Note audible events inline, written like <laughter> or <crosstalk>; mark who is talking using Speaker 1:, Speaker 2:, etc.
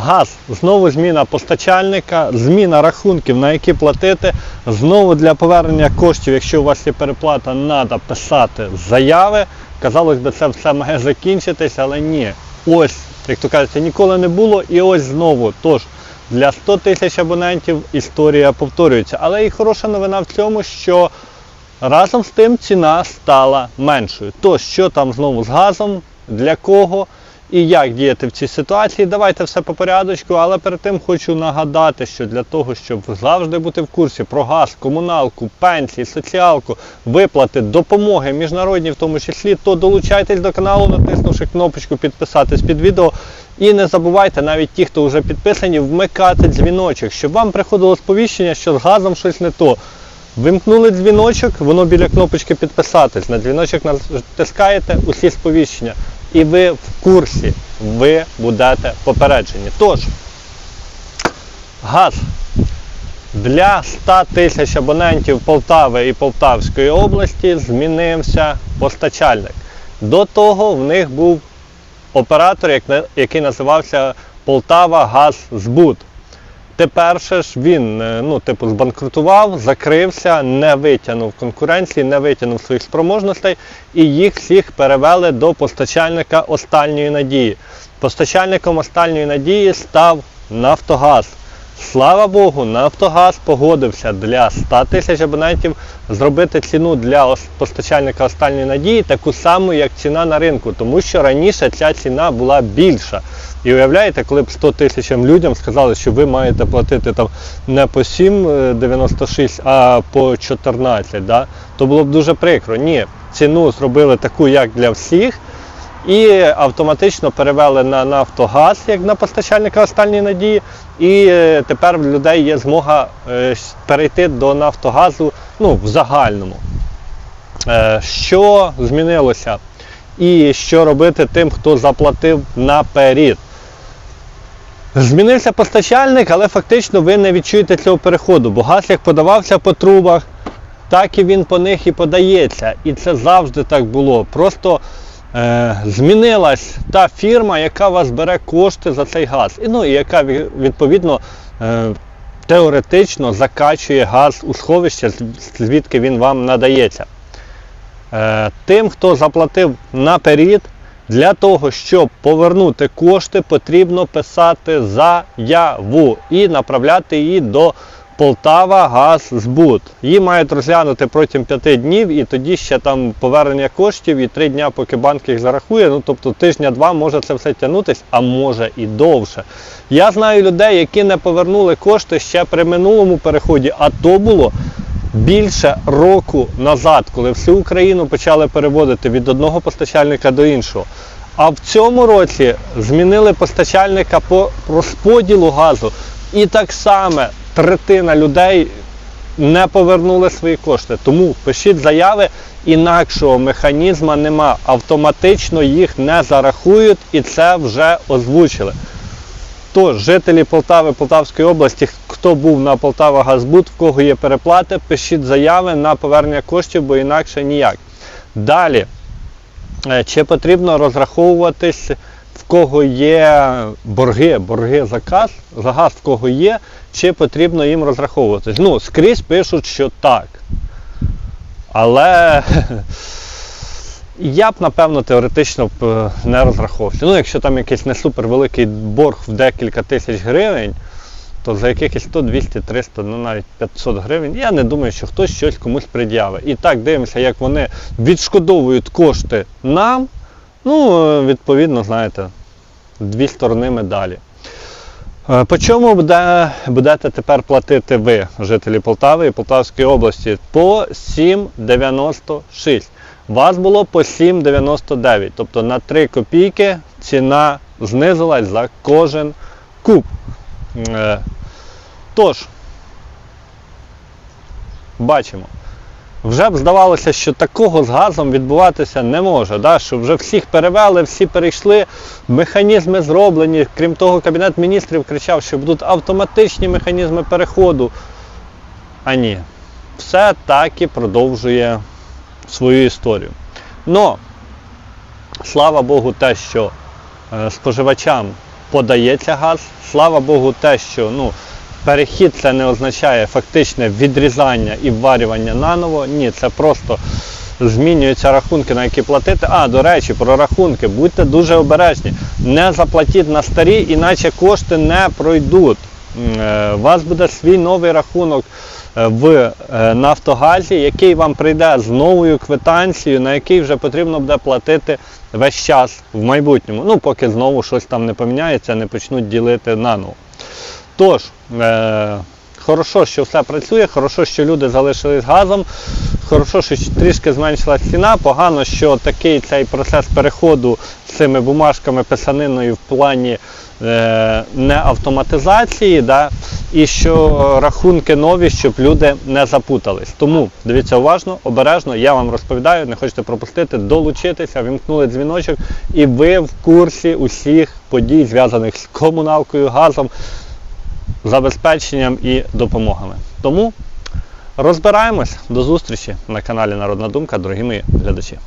Speaker 1: Газ, знову зміна постачальника, зміна рахунків, на які платити. Знову для повернення коштів, якщо у вас є переплата, треба писати заяви. Казалось би, це все має закінчитись, але ні. Ось, як то кажеться, ніколи не було і ось знову. Тож, для 100 тисяч абонентів історія повторюється. Але і хороша новина в цьому, що разом з тим ціна стала меншою. То, що там знову з газом, для кого і як діяти в цій ситуації, давайте все по порядочку, але перед тим хочу нагадати, що для того, щоб завжди бути в курсі про газ, комуналку, пенсії, соціалку, виплати, допомоги міжнародні в тому числі, то долучайтесь до каналу, натиснувши кнопочку підписатись під відео. І не забувайте, навіть ті, хто вже підписані, вмикати дзвіночок, щоб вам приходило сповіщення, що з газом щось не то. Вимкнули дзвіночок, воно біля кнопочки підписатись. На дзвіночок натискаєте усі сповіщення. І ви в курсі, ви будете попереджені. Тож, газ для 100 тисяч абонентів Полтави і Полтавської області змінився постачальник. До того в них був оператор, який називався Полтава Газзбут. Тепер же ж він е, ну, типу, збанкрутував, закрився, не витягнув конкуренції, не витягнув своїх спроможностей і їх всіх перевели до постачальника останньої надії. Постачальником останньої надії став Нафтогаз. Слава Богу, Нафтогаз погодився для 100 тисяч абонентів зробити ціну для постачальника останньої надії таку саму, як ціна на ринку, тому що раніше ця ціна була більша. І уявляєте, коли б 100 тисячам людям сказали, що ви маєте платити там не по 7,96, а по 14, да? то було б дуже прикро. Ні, ціну зробили таку, як для всіх. І автоматично перевели на Нафтогаз як на постачальника останньої надії. І е, тепер в людей є змога е, перейти до Нафтогазу ну, в загальному. Е, Що змінилося? І що робити тим, хто заплатив наперед? Змінився постачальник, але фактично ви не відчуєте цього переходу, бо газ як подавався по трубах, так і він по них і подається. І це завжди так було. Просто е, змінилась та фірма, яка вас бере кошти за цей газ. І, ну, і яка відповідно е, теоретично закачує газ у сховище, звідки він вам надається. Е, тим, хто заплатив наперед, для того, щоб повернути кошти, потрібно писати заяву і направляти її до Полтава Газзбут. Її мають розглянути протягом 5 днів і тоді ще там повернення коштів і 3 дня, поки банк їх зарахує. Ну тобто тижня-два може це все тягнутись, а може і довше. Я знаю людей, які не повернули кошти ще при минулому переході, а то було більше року назад, коли всю Україну почали переводити від одного постачальника до іншого. А в цьому році змінили постачальника по розподілу газу. І так само третина людей не повернули свої кошти. Тому пишіть заяви, інакшого механізму нема. Автоматично їх не зарахують і це вже озвучили. Тож, жителі Полтави, Полтавської області, хто був на Полтава Газбут, в кого є переплати, пишіть заяви на повернення коштів, бо інакше ніяк. Далі, Е, чи потрібно розраховуватись, в кого є борги, борги за газ, за газ в кого є, чи потрібно їм розраховуватись? Ну, скрізь пишуть, що так. Але <laughs> я б, напевно, теоретично б е, не розраховувався. Ну, якщо там якийсь не супер великий борг в декілька тисяч гривень, то за якихось 100, 200, 300, ну навіть 500 гривень, я не думаю, що хтось щось комусь придявить. І так дивимося, як вони відшкодовують кошти нам. Ну, е, відповідно, знаєте, дві сторони медалі. Е, По чому буде, будете тепер платити ви, жителі Полтави і Полтавської області? По 7,96. Вас було по 7,99. Тобто на 3 копійки ціна знизилась за кожен куб. Е, Тож, бачимо. Вже б здавалося, що такого з газом відбуватися не може. Да? Що вже всіх перевели, всі перейшли, механізми зроблені. Крім того, Кабінет міністрів кричав, що будуть автоматичні механізми переходу. А ні, все так і продовжує свою історію. Но, слава Богу, те, що е, споживачам подається газ. Слава Богу, те, що ну, перехід це не означає фактичне відрізання і вварювання наново. Ні, це просто змінюються рахунки, на які платити. А, до речі, про рахунки. Будьте дуже обережні. Не заплатіть на старі, іначе кошти не пройдуть. Е, У вас буде свій новий рахунок в е, Нафтогазі, який вам прийде з новою квитанцією, на який вже потрібно буде платити весь час в майбутньому. Ну, поки знову щось там не поміняється, не почнуть ділити наново. Тож, е, хорошо, що все працює, хорошо, що люди залишились газом, хорошо, що трішки зменшилась ціна. Погано, що такий цей процес переходу з цими бумажками писаниною в плані е, не автоматизації, да, і що рахунки нові, щоб люди не запутались. Тому дивіться уважно, обережно, я вам розповідаю, не хочете пропустити, долучитися, вімкнули дзвіночок, і ви в курсі усіх подій, зв'язаних з комуналкою, газом забезпеченням і допомогами. Тому розбираємось. До зустрічі на каналі Народна Думка, дорогі мої глядачі.